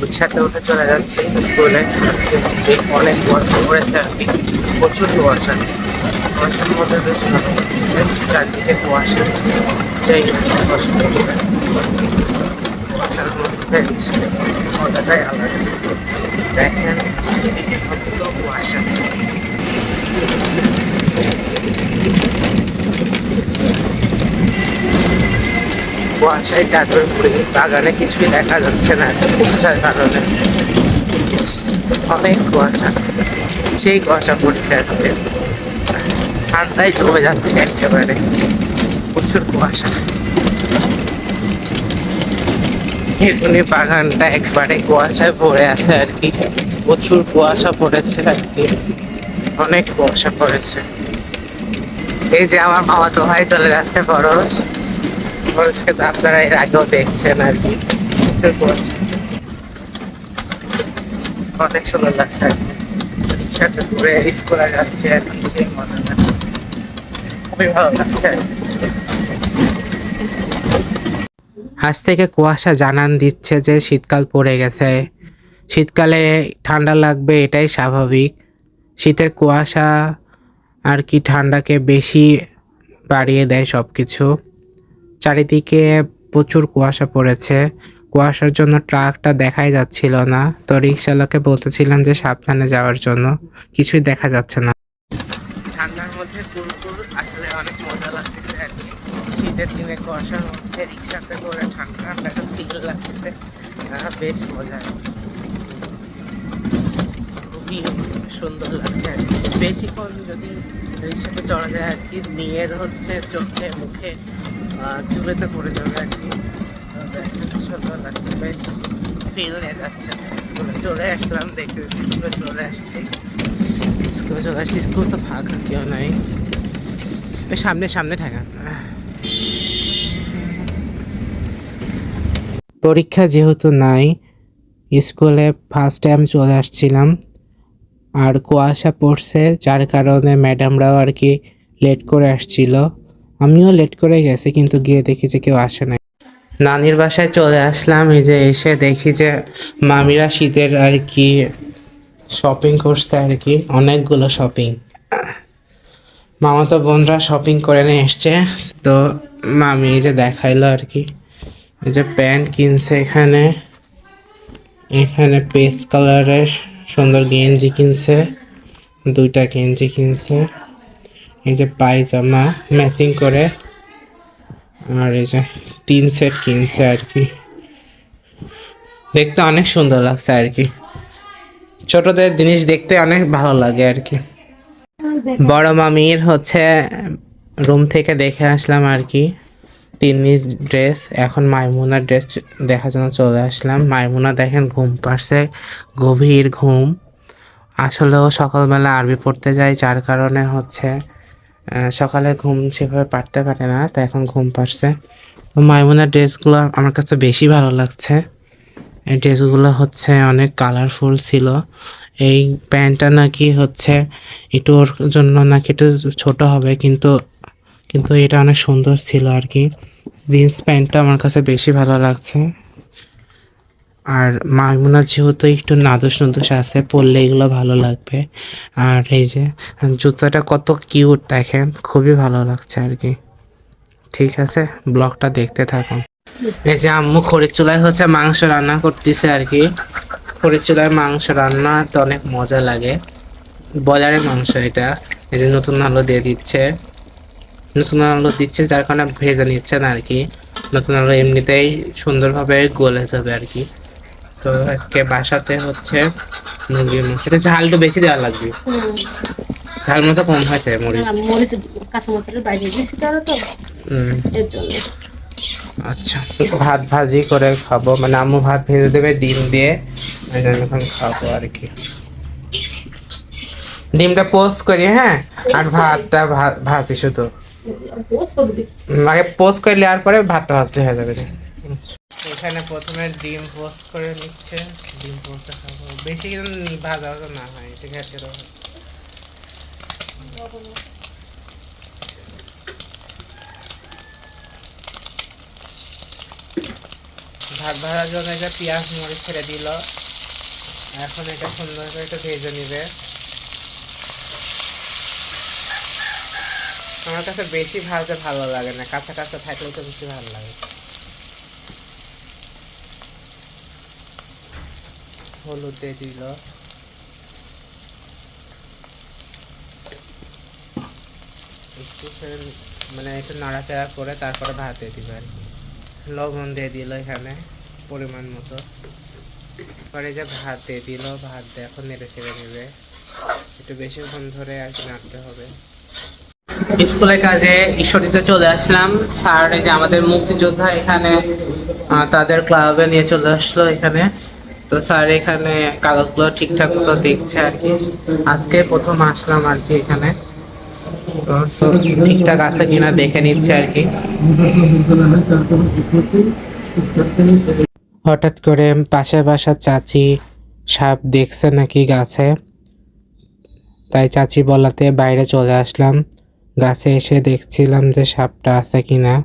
রিক্সাতে উঠে চলে যাচ্ছে স্কুলে। অনেক বর্ষা পড়েছে আর কি প্রচুর কুয়াশা কুয়াশার মধ্যে বেশ ভালো চারদিকে কুয়াশা সেই কুয়াশার মধ্যে আলাদা। দেখেন কুয়াশা কুয়াশায় চাদর পড়ে বাগানে কিছুই দেখা যাচ্ছে না, কুয়াশার কারণে। অনেক কুয়াশা। সেই কুয়াশা পড়ছে আজকে। ঠান্ডায় জমে যাচ্ছে একেবারে। প্রচুর কুয়াশা। এখনই বাগানটা একবারে কুয়াশায় পড়ে আছে আর কি। প্রচুর কুয়াশা পড়েছে আর কি। অনেক কুয়াশা পড়েছে। এই যে আমার মামা তো ভাই চলে যাচ্ছে খরচ খরচকে আপনারা এর আগেও দেখছেন আর কি। অনেক সুন্দর লাগছে ঘুরে স্কুলে যাচ্ছে আর কি, সেই খুবই ভালো লাগছে আর কি। আজ থেকে কুয়াশা জানান দিচ্ছে যে শীতকাল পড়ে গেছে। শীতকালে ঠান্ডা লাগবে, এটাই স্বাভাবিক। শীতের কুয়াশা আর কি ঠান্ডাকে বেশি বাড়িয়ে দেয় সব কিছু চারিদিকে প্রচুর কুয়াশা পড়েছে। কুয়াশার জন্য ট্রাকটা দেখাই যাচ্ছিল না। তো রিক্সাওয়ালাকে বলতেছিলাম যে সাবধানে যাওয়ার জন্য। কিছুই দেখা যাচ্ছে না। ঠান্ডার মধ্যে আসলে অনেক মজা লাগতেছে আর কি। শীতের দিনে কুয়াশার মধ্যে রিক্সাতে করে ঠান্ডা ঠান্ডা লাগতেছে। বেশ মজা। খুবই সুন্দর লাগছে বেশিক্ষণ যদি রিক্সাতে চড়া যায় আর কি। নিয়ের হচ্ছে চোখে, মুখে চুলেতে পড়ে যাবে আর কি। লাগছে বেশ ফিল হয়ে যাচ্ছে। স্কুলে চলে আসলাম, দেখতে স্কুলে চলে আসছি। স্কুলে চলে আসছি, স্কুল তো ফাঁকা, কেউ নাই। সামনে সামনে থাকা পরীক্ষা যেহেতু নাই, স্কুলে ফার্স্ট টাইম চলে আসছিলাম। আর কুয়াশা পড়ছে, যার কারণে ম্যাডামরাও আর কি লেট করে আসছিল। আমিও লেট করে গেছি, কিন্তু গিয়ে দেখি যে কেউ আসে না নানির বাসায় চলে আসলাম, এই যে এসে দেখি যে মামিরা শীতের আর কি শপিং করছে আর কি, অনেকগুলো শপিং মামা তো বোনরা শপিং করে নিয়ে এসছে, তো মামি এই যে দেখাইলো আর কি। এই যে প্যান্ট কিনছে এখানে এখানে পেস্ট কালারের। সুন্দর গেঞ্জি কিনছে, দুইটা গেঞ্জি কিনছে। এই যে পায়জামা ম্যাচিং করে, আর এই যে তিন সেট কিনছে আর কি। দেখতে অনেক সুন্দর লাগছে আর কি। ছোটদের জিনিস দেখতে অনেক ভালো লাগে আর কি। বড় মামির হচ্ছে রুম থেকে দেখে আসলাম আর কি। তিন্নি ড্রেস এখন মাইমুনার ড্রেস দেখার জন্য চলে আসলাম। মাইমুনা দেখেন ঘুম পাচ্ছে গভীর ঘুম। আসলেও সকালবেলা আরবি পড়তে যায় যার কারণে হচ্ছে সকালে ঘুম সেভাবে পারতে পারে না, তাই এখন ঘুম পাচ্ছে তো মাইমুনার ড্রেসগুলো আমার কাছে বেশি ভালো লাগছে। এই ড্রেসগুলো হচ্ছে অনেক কালারফুল ছিল। এই প্যান্টটা নাকি হচ্ছে একটু ওর জন্য নাকি একটু ছোটো হবে, কিন্তু কিন্তু এটা অনেক সুন্দর ছিল আর কি। জিন্স প্যান্টটা আমার কাছে বেশি ভালো লাগছে। আর মাইমুনা যেহেতু একটু নাদুস নুদুস আছে, পরলে এগুলো ভালো লাগবে। আর এই যে, জুতোটা কত কিউট দেখেন, খুবই ভালো লাগছে আর কি। ঠিক আছে, ব্লগটা দেখতে থাকুন। এই যে আম্মু খড়ির চুলায় হচ্ছে মাংস রান্না করতেছে আর কি। খড়ির চুলায় মাংস রান্না তো অনেক মজা লাগে। বজারের মাংস এটা, এই যে নতুন আলু দিয়ে দিচ্ছে। নতুন আলু দিচ্ছে যার কারণে ভেজে নিচ্ছে না আর কি। নতুন আলু এমনিতেই সুন্দরভাবে গলে যাবে আর কি। তো আজকে বাসাতে হচ্ছে মুরগির মাংস। এটা ঝাল একটু বেশি দেওয়া লাগবে। ঝাল মতো কম হয়েছে মুরগি আমি মরিচ কাঁচা মশলা বাইরে দিয়েছি তাহলে তো এর জন্য। আচ্ছা ভাত ভাজি করে খাব। মানে আম্মু ভাত ভেজে দেবে ডিম দিয়ে। এখন খাব আর কি। ডিমটা পোস্ট করি হ্যাঁ? আর ভাতটা ভাজি শুধু। আগে পোস্ট করে নেওয়ার পরে ভাতটা ভাজলে হয়ে যাবে। এখানে প্রথমে ডিম পোস্ট করে নিচ্ছে। ডিম পোস্ট খাব। বেশি কিন্তু ভাজা ভাজা না হয় ঠিক আছে ভাত ভাত ভাজার জন্য এটা পেঁয়াজ মরিচ ছেড়ে দিল। এখন এটা সুন্দর করে একটু ভেজে নিবে। আমার কাছে বেশি ভাজতে ভালো লাগে না। কাঁচা কাঁচা থাকলে তো বেশি ভালো লাগে। হলুদ দিয়ে দিল। মানে একটু নাড়াচাড়া করে তারপরে ভাত দিয়ে দিবে। আর লবণ দিয়ে দিল এখানে, পরিমাণ মতো। পরে যে ভাত দিয়ে দিল, ভাত এখন নেড়ে চেড়ে নেবে। একটু বেশিক্ষণ ধরে আর কি নাড়তে হবে। স্কুলের কাজে ঈশ্বরদীতে চলে আসলাম। স্যার, এই যে আমাদের মুক্তিযোদ্ধা এখানে তাদের ক্লাবে নিয়ে চলে আসলো এখানে। তো স্যার, এখানে কাগজগুলো ঠিকঠাক মতো দেখছে আর কি। আজকে প্রথম আসলাম আর কি এখানে। তো ঠিকঠাক আছে কিনা দেখে নিচ্ছে আর কি। হঠাৎ করে পাশের বাসার চাচি সাপ দেখছে নাকি গাছে। তাই চাচি বলাতে বাইরে চলে আসলাম। গাছে এসে দেখছিলাম যে সাপটা আছে কিনা।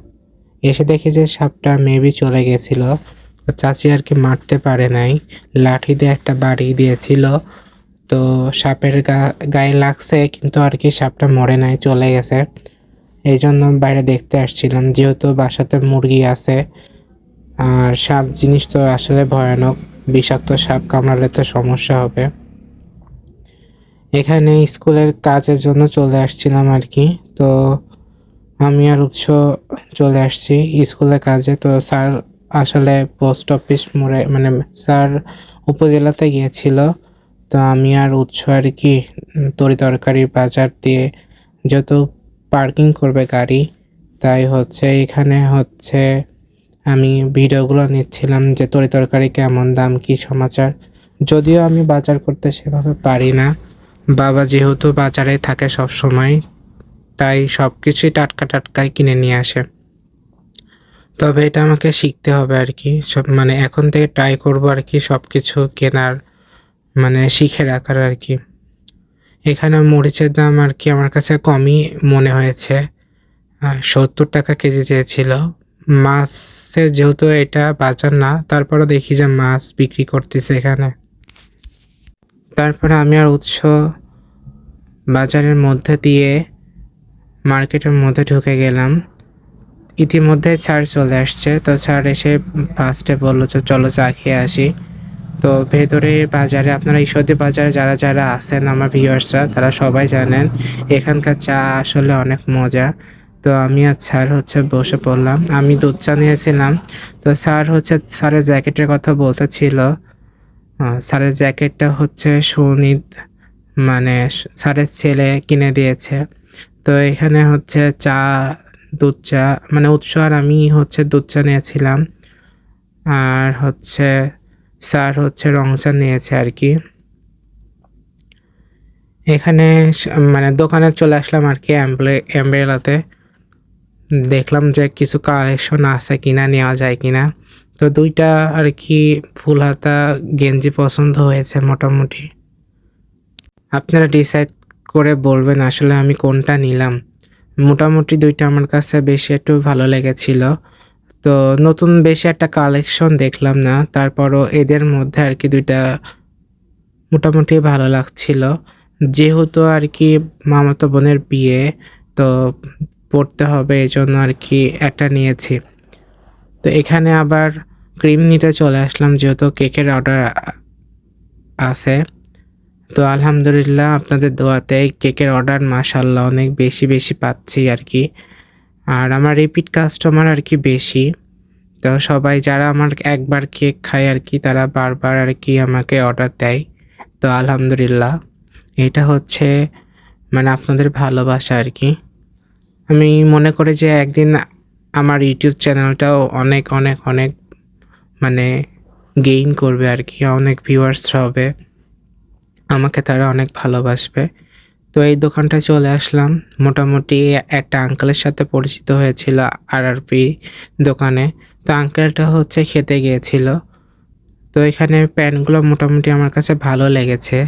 এসে দেখি যে সাপটা মেবি চলে গেছিল। চাচি আর কি মারতে পারে নাই। লাঠি দিয়ে একটা বাড়ি দিয়েছিল। তো সাপের গা- গায়ে লাগছে, কিন্তু আর কি সাপটা মরে নাই, চলে গেছে। এই জন্য বাইরে দেখতে আসছিলাম, যেহেতু বাসাতে মুরগি আছে। আর সাপ জিনিস তো আসলে ভয়ানক। বিষাক্ত সাপ কামড়ালে তো সমস্যা হবে। এখানে স্কুলের কাজের জন্য চলে আসছিলাম আর কি। তো আমি আর উৎস চলে আসছি স্কুলের কাজে। তো স্যার আসলে পোস্ট অফিস মোড়ে মানে স্যার উপজেলাতে গিয়েছিল। তো আমি আর উৎস আর কি তরি তরকারি বাজার দিয়ে যেহেতু পার্কিং করবে গাড়ি, তাই হচ্ছে এখানে হচ্ছে আমি ভিডিওগুলো নিচ্ছিলাম যে তরি তরকারি কেমন, দাম কি, সমাচার। যদিও আমি বাজার করতে সেভাবে পারি না। বাবা যেহেতু বাজারে থাকে সব সময়, তাই সব কিছুই টাটকা টাটকাই কিনে নিয়ে আসে। তবে এটা আমাকে শিখতে হবে আর কি, সব মানে এখন থেকে ট্রাই করব আর কি সব কিছু কেনার মানে শিখে রাখার আর কি। এখানে মরিচের দাম আর কি আমার কাছে কমই মনে হয়েছে। সত্তর টাকা কেজি চেয়েছিল। মাছের যেহেতু এটা বাজার না, তারপরও দেখি যে মাছ বিক্রি করতেছে এখানে। তারপরে আমি আর উৎস বাজারের মধ্যে দিয়ে মার্কেটের মধ্যে ঢুকে গেলাম। ইতিমধ্যে ছাড় চলে আসছে। তো ছাড় এসে ফার্স্টে বলল যে, চলো চা খেয়ে আসি। তো ভেতরে বাজারে, আপনারা ঈশ্বরদী বাজারে যারা যারা আছেন, আমার ভিউয়ার্সরা, তারা সবাই জানেন, এখানকার চা আসলে অনেক মজা। তো আমি আর স্যার হচ্ছে বসে পড়লাম। আমি দুধ চা নিয়েছিলাম। তো স্যার হচ্ছে, স্যারের জ্যাকেটের কথা বলতেছিল স্যারের জ্যাকেটটা হচ্ছে সুনিত মানে স্যারের ছেলে কিনে দিয়েছে। তো এখানে হচ্ছে চা, দুধ চা মানে উৎস আর আমি হচ্ছে দুধ চা নিয়েছিলাম। আর হচ্ছে স্যার হচ্ছে রং চা নিয়েছে আর কি। এখানে মানে দোকানে চলে আসলাম আর কি অ্যাম্ব্রেলাতে। দেখলাম যে কিছু কালেকশন আছে কিনা, নেওয়া যায় কিনা। তো দুইটা আর কি ফুল হাতা গেঞ্জি পছন্দ হয়েছে মোটামুটি। আপনারা ডিসাইড করে বলবেন আসলে আমি কোনটা নিলাম। মোটামুটি দুইটা আমার কাছে বেশি একটু ভালো লেগেছিল। তো নতুন বেশি একটা কালেকশন দেখলাম না, তারপরও এদের মধ্যে আর কি দুইটা মোটামুটি ভালো লাগছিল। যেহেতু আর কি মামাতো বোনের বিয়ে, তো পড়তে হবে এই জন্য আর কি একটা নিয়েছি। তো এখানে আবার ক্রিম নিতে চলে আসলাম, যেহেতু কেকের অর্ডার আছে। তো আলহামদুলিল্লাহ আপনাদের দোয়াতে কেকের অর্ডার মাশাল্লাহ অনেক বেশি বেশি পাচ্ছি আর কি। আর আমার রিপিট কাস্টমার আর কি বেশি। তো সবাই যারা আমার একবার কেক খায় আর কি, তারা বারবার আর কি আমাকে অর্ডার দেয়। তো আলহামদুলিল্লাহ, এটা হচ্ছে মানে আপনাদের ভালোবাসা আর কি। আমি মনে করি যে একদিন আমার ইউটিউব চ্যানেলটাও অনেক অনেক অনেক মানে গেইন করবে আর কি, অনেক ভিউয়ার্স হবে। আমাকে তারা অনেক ভালোবাসবে। তো এই দোকানটায় চলে আসলাম। মোটামুটি একটা আঙ্কেলের সাথে পরিচিত হয়েছিল আর আর পি দোকানে। তো আঙ্কেলটা হচ্ছে খেতে গিয়েছিল। তো এখানে প্যান্টগুলো মোটামুটি আমার কাছে ভালো লেগেছে।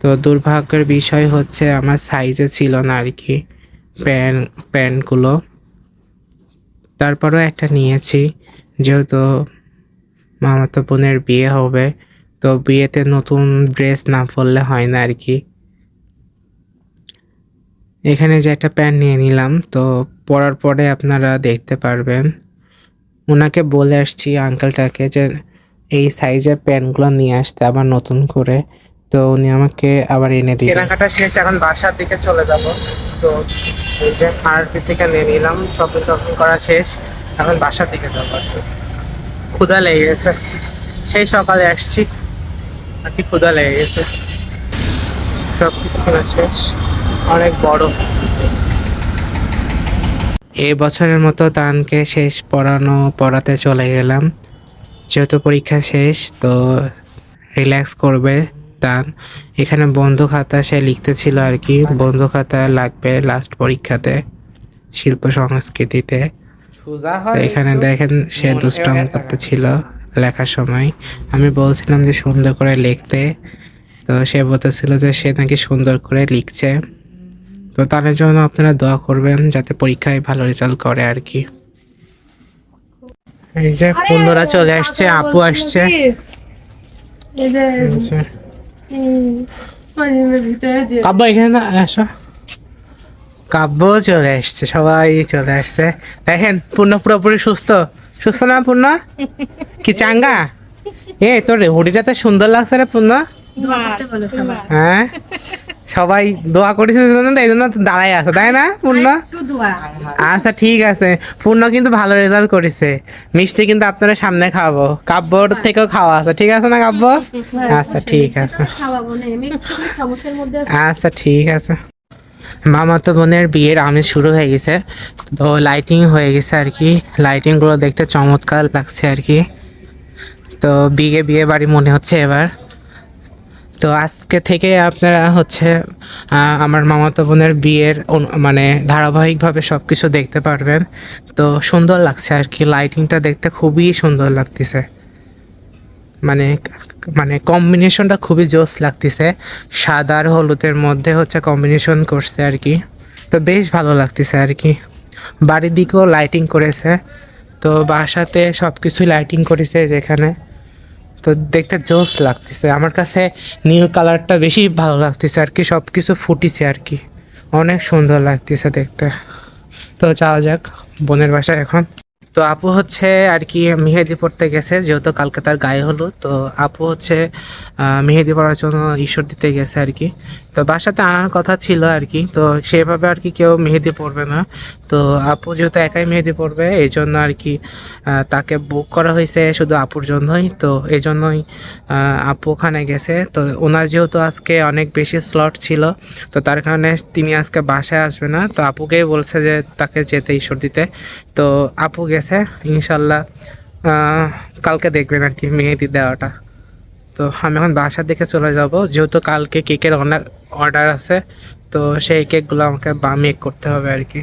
তো দুর্ভাগ্যের বিষয় হচ্ছে আমার সাইজে ছিল না আর কি প্যান্ট প্যান্টগুলো তারপরেও একটা নিয়েছি। যেহেতু মামাতো বোনের বিয়ে হবে, তো বিয়েতে নতুন ড্রেস না পরলে হয় না আর কি। এখানে যে একটা প্যান্ট নিয়ে নিলাম, তো পরার পরে আপনারা দেখতে পারবেন। ওনাকে বলে আসছি আঙ্কেলটাকে যে, এই সাইজের প্যান্টগুলো নিয়ে আসতে আবার নতুন করে। তো উনি আমাকে আবার এনে দিলেন কেনাকাটা শেষ এখন বাসার দিকে চলে যাব। তো এই যে আরপি থেকে নিয়ে নিলাম শপিং টপিং করা শেষ এখন বাসার দিকে যাব ক্ষুধা লেগে গেছে। সেই সকালে আসছি আর কি ক্ষুধা লেগে গেছে। সব কিছু কেনা শেষ অনেক বড়। এই বছরের মতো তানকে শেষ পড়ানো পড়াতে চলে গেলাম। যেহেতু পরীক্ষা শেষ তো রিল্যাক্স করবে। তান এখানে বন্ধু খাতা সে লিখতে ছিল আর কি বন্ধু খাতা লাগবে লাস্ট পরীক্ষাতে শিল্প সংস্কৃতিতে। তো এখানে দেখেন সে দুষ্টাম করতে ছিল লেখার সময়। আমি বলছিলাম যে সুন্দর করে লিখতে। তো সে বলতেছিল যে সে নাকি সুন্দর করে লিখছে। তো তাদের জন্য আপনারা দোয়া করবেন যাতে পরীক্ষায় ভালো রেজাল্ট করে আর কি। এই যে বন্ধুরা চলে আসছে আপু আসছে। কাব্য এখানে না আসো কাব্য চলে আসছে, সবাই চলে আসছে। দেখেন, পূর্ণ পুরোপুরি সুস্থ। সুস্থ না, পূর্ণ? কি চাঙ্গা? এ, তোর হুডিটা তো সুন্দর লাগছে রে, পূর্ণ। দোয়া করতে বলে সবাই হ্যাঁ। সবাই দোয়া তো এই জন্য দাঁড়াই আছে তাই না পূর্ণ? আচ্ছা ঠিক আছে। পূর্ণ কিন্তু ভালো রেজাল্ট করেছে। মিষ্টি কিন্তু আপনারা সামনে খাওয়াবো। কাব্যর থেকেও খাওয়া আছে ঠিক আছে না কাব্য? আচ্ছা ঠিক আছে। আমি। আচ্ছা ঠিক আছে। মামাতো বোনের বিয়ের আমেজ শুরু হয়ে গেছে তো লাইটিং হয়ে গেছে আর কি। লাইটিংগুলো দেখতে চমৎকার লাগছে আর কি। তো বিয়ে বিয়ে বাড়ি মনে হচ্ছে এবার। তো আজকে থেকে আপনারা হচ্ছে আমার মামাতো বোনের বিয়ের মানে ধারাবাহিকভাবে সব কিছু দেখতে পারবেন। তো সুন্দর লাগছে আর কি লাইটিংটা দেখতে খুবই সুন্দর লাগতেছে। মানে মানে কম্বিনেশনটা খুবই জোস লাগতেছে। সাদা আর হলুদের মধ্যে হচ্ছে কম্বিনেশন করছে আর কি। তো বেশ ভালো লাগতেছে আর কি। বাড়ির দিকেও লাইটিং করেছে। তো বাসাতে সব কিছুই লাইটিং করেছে যেখানে তো দেখতে জোস লাগতেছে। আমার কাছে নীল কালারটা বেশি ভালো লাগতেছে আর কি সব কিছু ফুটিছে আর কি। অনেক সুন্দর লাগতেছে দেখতে। তো যাওয়া যাক, বোনের বাসায় এখন। তো আপু হচ্ছে আর কি মেহেদি পড়তে গেছে, যেহেতু কালকে তার গায়ে হলো তো আপু হচ্ছে মেহেদি পড়ার জন্য ঈশ্বর দিতে গেছে আর কি। তো বাসাতে আনার কথা ছিল আর কি। তো সেভাবে আর কি কেউ মেহেদি পড়বে না। তো আপু যেহেতু একাই মেহেদি পড়বে এই জন্য আর কি তাকে বুক করা হয়েছে শুধু আপুর জন্যই। তো এই জন্যই আপু ওখানে গেছে। তো ওনার যেহেতু আজকে অনেক বেশি স্লট ছিল, তো তার কারণে তিনি আজকে বাসায় আসবে না। তো আপুকেই বলছে যে তাকে যেতে ঈশ্বর দিতে। তো আপু গেছে, ইনশাল্লাহ কালকে দেখবেন আর কি মেহেদি দেওয়াটা। তো আমি এখন বাসার দিকে চলে যাব। যেহেতু কালকে কেকের অনেক অর্ডার আছে, তো সেই কেকগুলো আমাকে বা মেক করতে হবে আর কি।